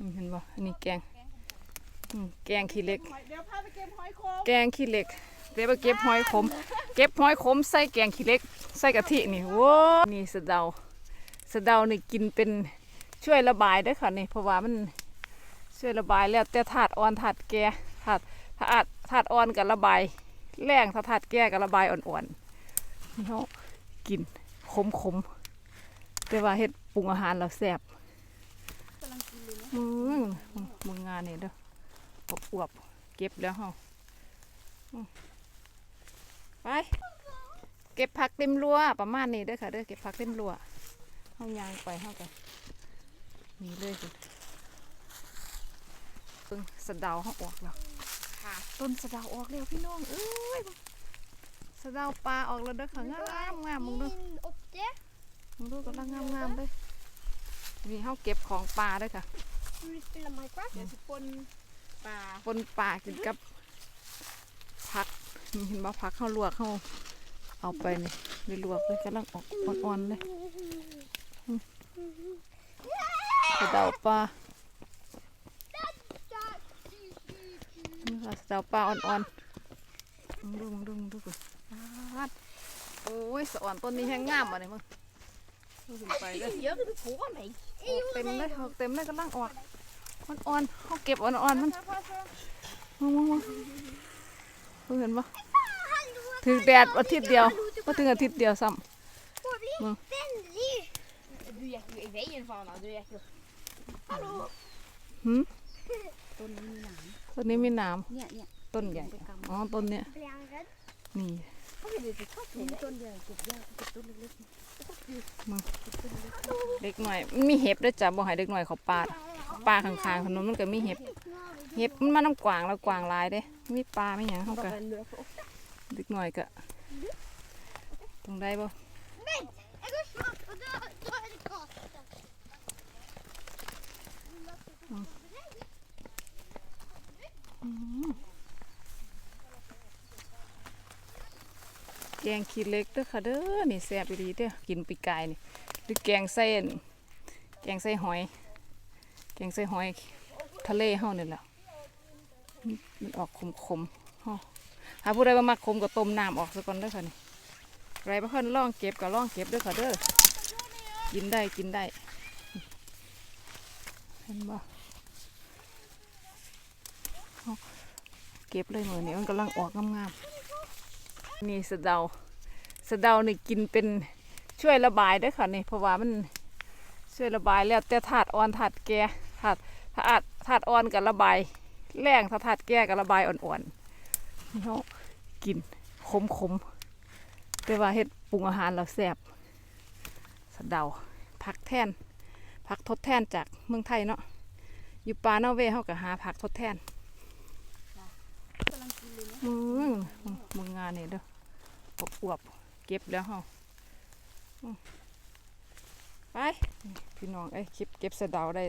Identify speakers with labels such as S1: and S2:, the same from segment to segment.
S1: อืมเห็นบ่อันนี้แกงอืมแกงขี้เหล็ก
S2: เดี๋ยวพาไปเก็บหอยโขม
S1: แกงขี้เหล็กเดี๋ยวไปเก็บหอยขม เก็บหอยขมใส่แกงขี้เหล็ก ใส่กะทินี่โว้นี่สะเดาสะเดานี่กินเป็นช่วยระบายเด้วยค่ะนี่เพราะว่ามันช่วยระบายแล้วแต่ถาดอ่อนถาดแก่ถาดถาดถาดอ่อนกับระบาย แรงถ้าถาดแก่กับระบายอ่อนๆนี่เขากินขมขมๆแต่ว่าเฮ็ดปรุงอาหารเราแซ่บมึงมึงงา นนี่เด้ออวบๆเก็บแล้วเฮาไป เก็บผักเต็มรั้วประมาณนี้เด้อค่ะเด้อเก็บผักเต็มรั้วห้องยางไปห้องกันนี่เลยคุณเพิ่งสะเดาห้องออกแล้วต้นสะเดาออกแล้วพี่น้องเอ้ยสะเดาปลาออกแล้วเด้อค่ะงามงามมึงดู
S3: op de.
S1: มึงดูกำลังงามงามเลยนี่ห้องเก็บของปลาเด้อค่ะ
S3: We spelen Minecraft.
S2: เดี๋ยวสิปนปลา
S1: ปนปลากินกับผักนี่เห็นบ่ผักเข้าลวกเข้าเอาไปนี่ไปลวกเลยกำลังออกอ่อนๆเลยสะเดาปลานี่ค่ะสะเดาปลาอ่อนๆมึงดูมึงดูมึงดูก่อนปาดโอ้ยสะอ่อนต้นนี้แห้งงามอะเนี่ยมึงดูขึ้นไปเลย
S3: Gör det på mig.
S1: ออกเต็มเลยออกเต็มเลยกำลังออก อ่อนๆเขาเก็บอ่อนๆมันมึงมึงมึงมึงเห็นปะถึงแดดอาทิตย์เดียวก็ถึงอาทิตย์เดียวซ้
S3: Bobby,
S1: Ja.
S3: vänlig. Du gick ju i vägen för honom. Du gick ju... Hallå. ำ
S1: หืม
S2: ต้นนี้มีหนาม
S1: ต้นนี้มีหน้
S2: เนี่ยเนี่ยำ
S1: ต้นใหญ่ อ๋อ ต้นเนี้ย
S3: Blir han rädd?
S1: นี่
S2: มีต้นใหญ่เก็บยากเก็บต้นเล็ก
S1: เด็กหน่อยมันมีเห็บด้วยจ้ะบ่ให้เด็กหน่อยเขาปาด ปลาข้างๆขนมมันก็มีเห็บ เห็บมันมาน้ำกวางแล้วกวางลายเด้มีปลาไม่หยังเขาก็
S2: เป็น
S1: ด็กหน่อยก็ตรงได้บ่แกงขี้เล็กเด้อค่ะเด้อนี่แซ่บอีหลีเด้อกินปีกายนี่หรือแกงใส่อั่นแกงใส่หอย กงใส่หอยทะเลเฮานี่แหละมันมันออกขมๆเฮาถ้าผู้ใดบ่มักขมก็ต้มน้ำออกซะก่อนเด้อค่ะนี่ใครบ่เพิ่นล่องเก็บก็ล่องเก็บเด้อค่ะเด้อกินได้กินได้เห็นบ่เฮาเก็บเลยมื้อนี้มันกำลังออกงามๆนี่สะเดาสะเดานี่กินเป็นช่วยระบายเด้วยค่ะนี่เพราะว่ามันช่วยระบายแล้วแต่ถาดอ่อนถาดแก่ ถาดถาดถาดอ่อนกับระบาย แรงถ้าถาดแก่กับระบายอ่อนๆเขาะกินขมขมแต่ว่าเฮ็ดปรุงอาหารเราแซ่บสะเดาผักแทนผักทดแทนจากเมืองไทยเนาะอยู่ปานอเวเขาก็หาผักทดแทนมึงมึงงานนี่เด้ออวบอวบเก็บแล้วเฮาไป พี่น้องเอ้ยคลิปเก็บสะเดาได้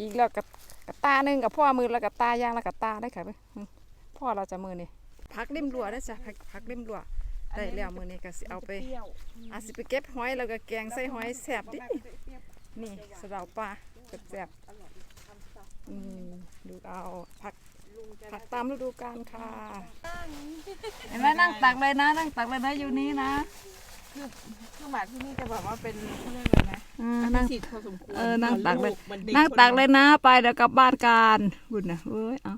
S1: อีกแล้วกับกับตาหนึ่งกับพ่อมือแล้วกับตายางแล้วกับตาได้ค่ะเว้ยอืมพ่อเราจะมือนี่พักริมรั้วได้อจ้ะพักพักริมรั้วได้แล้วมือนี่ก็สิเอาไป
S2: เปรี้ยว
S1: อาจสิไปเก็บหอยแล้วก็แกงใส่หอยแสบดินี่สะเดาปลาแสบๆอืมดูเอาผักผักตามฤดูกาลค่ะเห็นไหมนั่งตักเลยนะ นั่งตักเลยนะอยู่นี่นะ
S2: คือหมาที่นี่จะแบบว่าเป็นเขาเรียกอะไรนะ
S1: เออ
S2: อั
S1: นั่ง
S2: สิทธิ์พอสมควร
S1: เออนั่งตักเลย
S2: มันด็
S1: นั่งตักเลย
S2: คน
S1: นะไปเดี๋ยวกลับบ้านกันบุญนะเอ้ยเอา